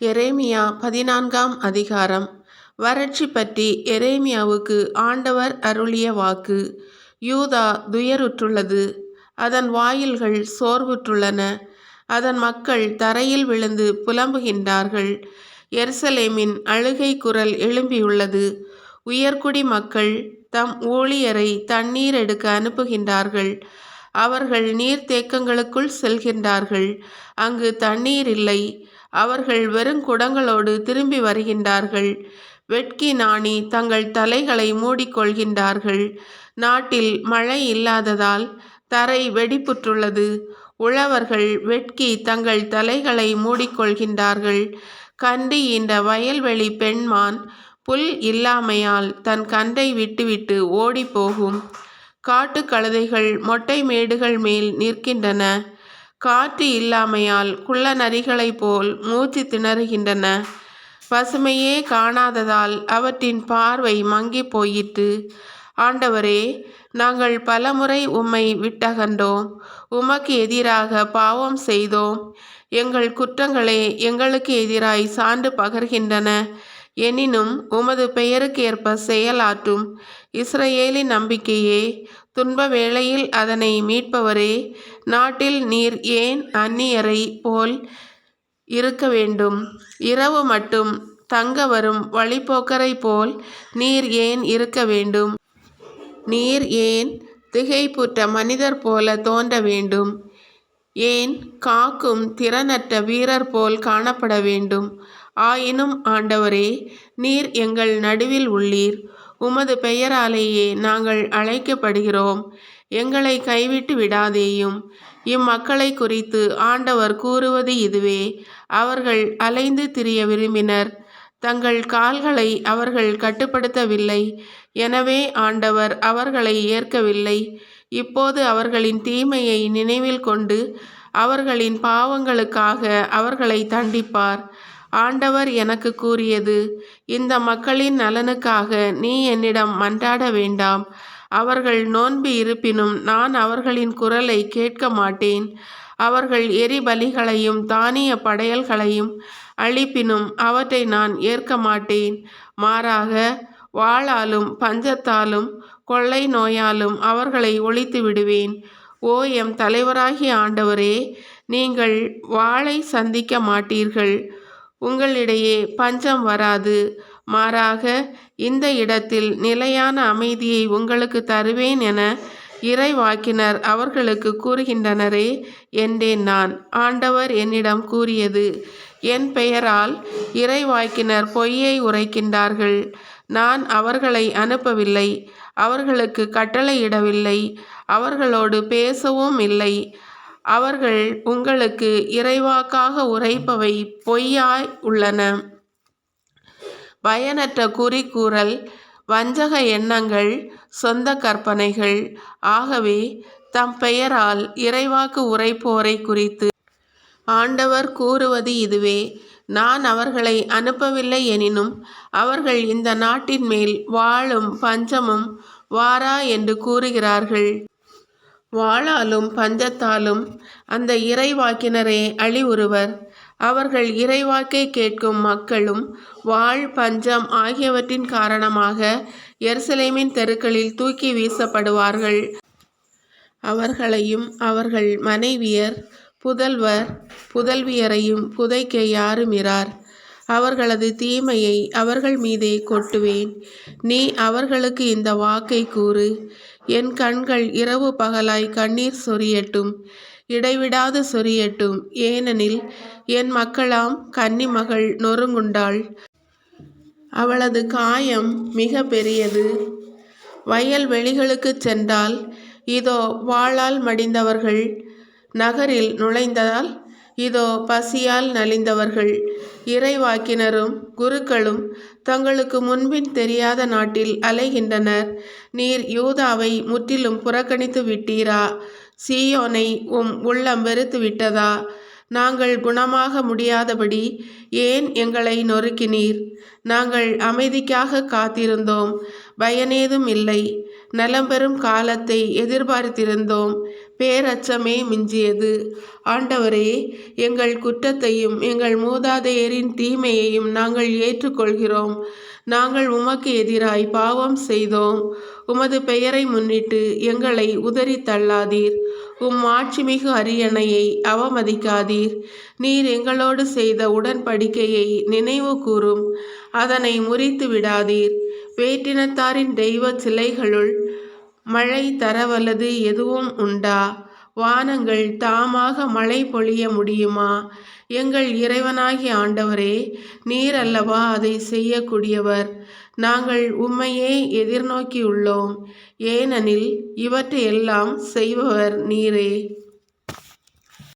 எரேமியா பதினான்காம் அதிகாரம். வறட்சி பற்றி எரேமியாவுக்கு ஆண்டவர் அருளிய வாக்கு. யூதா துயருற்றுள்ளது. அதன் வாயில்கள் சோர்வுற்றுள்ளன. அதன் மக்கள் தரையில் விழுந்து புலம்புகின்றார்கள். எருசலேமின் அழுகை குரல் எழும்பியுள்ளது. உயர்குடி மக்கள் தம் ஊழியரை தண்ணீர் எடுக்க அனுப்புகின்றார்கள். அவர்கள் நீர்த்தேக்கங்களுக்குள் செல்கின்றார்கள். அங்கு தண்ணீர் இல்லை. அவர்கள் வெறும் குடங்களோடு திரும்பி வருகின்றார்கள். வெட்கி நாணி தங்கள் தலைகளை மூடிக்கொள்கின்றார்கள். நாட்டில் மழை இல்லாததால் தரை வெடிப்புற்றுள்ளது. உழவர்கள் வெட்கி தங்கள் தலைகளை மூடிக்கொள்கின்றார்கள். கன்று இந்த வயல்வெளி பெண்மான் புல் இல்லாமையால் தன் கன்றை விட்டுவிட்டு ஓடிப்போகும். காட்டுக் கழுதைகள் மொட்டை மேடுகள் மேல் நிற்கின்றன. காற்று இல்லாமையால் குள்ள நரிகளைப் போல் மூச்சு திணறுகின்றன. பசுமையே காணாததால் அவற்றின் பார்வை மங்கிப் போயிற்று. ஆண்டவரே நாங்கள் பலமுறை உம்மை விட்டகன்றோம். உமக்கு எதிராக பாவம் செய்தோம். எங்கள் குற்றங்களே எங்களுக்கு எதிராய் சான்று பகர்கின்றன. எனினும் உமது பெயருக்கேற்ப செயலாற்றும் இஸ்ரேலின் நம்பிக்கையே துன்ப வேளையில் அதனை மீட்பவரே நாட்டில் நீர் ஏன் அந்நியரை போல் இருக்க வேண்டும்? இரவு மட்டும் தங்க வரும் வழிப்போக்கரைப் போல் நீர் ஏன் இருக்க வேண்டும்? நீர் ஏன் திகைப்புற்ற மனிதர் போல தோன்ற வேண்டும்? ஏன் காக்கும் திறனற்ற வீரர் போல் காணப்பட வேண்டும்? ஆயினும் ஆண்டவரே நீர் எங்கள் நடுவில் உள்ளீர். உமது பெயராலேயே நாங்கள் அழைக்கப்படுகிறோம். எங்களை கைவிட்டு விடாதேயும். இம்மக்களை குறித்து ஆண்டவர் கூறுவது இதுவே. அவர்கள் அலைந்து திரிய விரும்பினர். தங்கள் கால்களை அவர்கள் கட்டுப்படுத்தவில்லை. எனவே ஆண்டவர் அவர்களை ஏற்கவில்லை. இப்போது அவர்களின் தீமையை நினைவில் கொண்டு அவர்களின் பாவங்களுக்காக அவர்களை தண்டிப்பார். ஆண்டவர் எனக்கு கூறியது இந்த மக்களின் நலனுக்காக நீ என்னிடம் மன்றாட வேண்டாம். அவர்கள் நோன்பு இருப்பினும் நான் அவர்களின் குரலை கேட்க மாட்டேன். அவர்கள் எரிபலிகளையும் தானிய படையல்களையும் அழிப்பினும் அவற்றை நான் ஏற்க மாட்டேன். மாறாக வாளாலும் பஞ்சத்தாலும் கொள்ளை நோயாலும் அவர்களை ஒழித்து விடுவேன். ஓ எம் தலைவராகிய ஆண்டவரே நீங்கள் வாளை சந்திக்க மாட்டீர்கள். உங்களிடையே பஞ்சம் வராது. மாறாக இந்த இடத்தில் நிலையான அமைதியை உங்களுக்கு தருவேன் என இறைவாக்கினர் அவர்களுக்கு கூறுகின்றனரே என்றேன் நான். ஆண்டவர் என்னிடம் கூறியது என் பெயரால் இறைவாக்கினர் பொய்யை உரைக்கின்றார்கள். நான் அவர்களை அனுப்பவில்லை. அவர்களுக்கு கட்டளையிடவில்லை. அவர்களோடு பேசவும் இல்லை. அவர்கள் உங்களுக்கு இறைவாக்காக உரைப்பவை பொய்யாய் உள்ளன. பயனற்ற குறிக்கூறல் வஞ்சக எண்ணங்கள் சொந்த கற்பனைகள். ஆகவே தம் பெயரால் இறைவாக்கு உரைப்போரை குறித்து. ஆண்டவர் கூறுவது இதுவே நான் அவர்களை அனுப்பவில்லை எனினும் அவர்கள் இந்த நாட்டின் மேல் வாழும் பஞ்சமும் வாரா என்று கூறுகிறார்கள். வாளாலும் பஞ்சத்தாலும் அந்த இறைவாக்கினரே அழிவுறுவர் அவர்கள் இறைவாக்கை கேட்கும் மக்களும் வாழ் பஞ்சம் ஆகியவற்றின் காரணமாக எருசலேமின் தெருக்களில் தூக்கி வீசப்படுவார்கள். அவர்களையும் அவர்கள் மனைவியர் புதல்வர் புதல்வியரையும் புதைக்க யாருமிரார் அவர்களது தீமையை அவர்கள் மீதே கொட்டுவேன். நீ அவர்களுக்கு இந்த வாக்கை கூறு. என் கண்கள் இரவு பகலாய் கண்ணீர் சொரியட்டும். இடைவிடாது சொரியட்டும். ஏனெனில் என் மக்களாம் கன்னிமகள் நொறுங்குண்டாள். அவளது காயம் மிக பெரியது. வயல் வெளிகளுக்கு சென்றால் இதோ வாளால் மடிந்தவர்கள் நகரில் நுழைந்ததால் இதோ பசியால் நலிந்தவர்கள். இறைவாக்கினரும் குருக்களும் தங்களுக்கு முன்பின் தெரியாத நாட்டில் அலைகின்றனர். நீர் யூதாவை முற்றிலும் புறக்கணித்து விட்டீரா? சீயோனை உம் உள்ளம் வெறுத்து விட்டதா? நாங்கள் குணமாக முடியாதபடி ஏன் எங்களை நொறுக்கினீர்? நாங்கள் அமைதிக்காக காத்திருந்தோம். பயனேதும் இல்லை. நலம் பெறும் காலத்தை எதிர்பார்த்திருந்தோம். பேரச்சமே மிஞ்சியது. ஆண்டவரே எங்கள் குற்றத்தையும் எங்கள் மூதாதையரின் தீமையையும் நாங்கள் ஏற்றுக்கொள்கிறோம். நாங்கள் உமக்கு எதிராய் பாவம் செய்தோம். உமது பெயரை முன்னிட்டு எங்களை உதறி தள்ளாதீர். உம் ஆட்சிமிகு அரியணையை அவமதிக்காதீர். நீர் எங்களோடு செய்த உடன்படிக்கையை நினைவு கூறும். அதனை முறித்து விடாதீர் வேற்றினத்தாரின் தெய்வ சிலைகளுள் மழை தரவல்லது எதுவும் உண்டா? வானங்கள் தாமாக மழை பொழிய முடியுமா? எங்கள் இறைவனாகிய ஆண்டவரே நீர் அல்லவா அதை செய்யக்கூடியவர்? நாங்கள் உம்மையே எதிர்நோக்கியுள்ளோம். ஏனெனில் இவற்றையெல்லாம் செய்பவர் நீரே.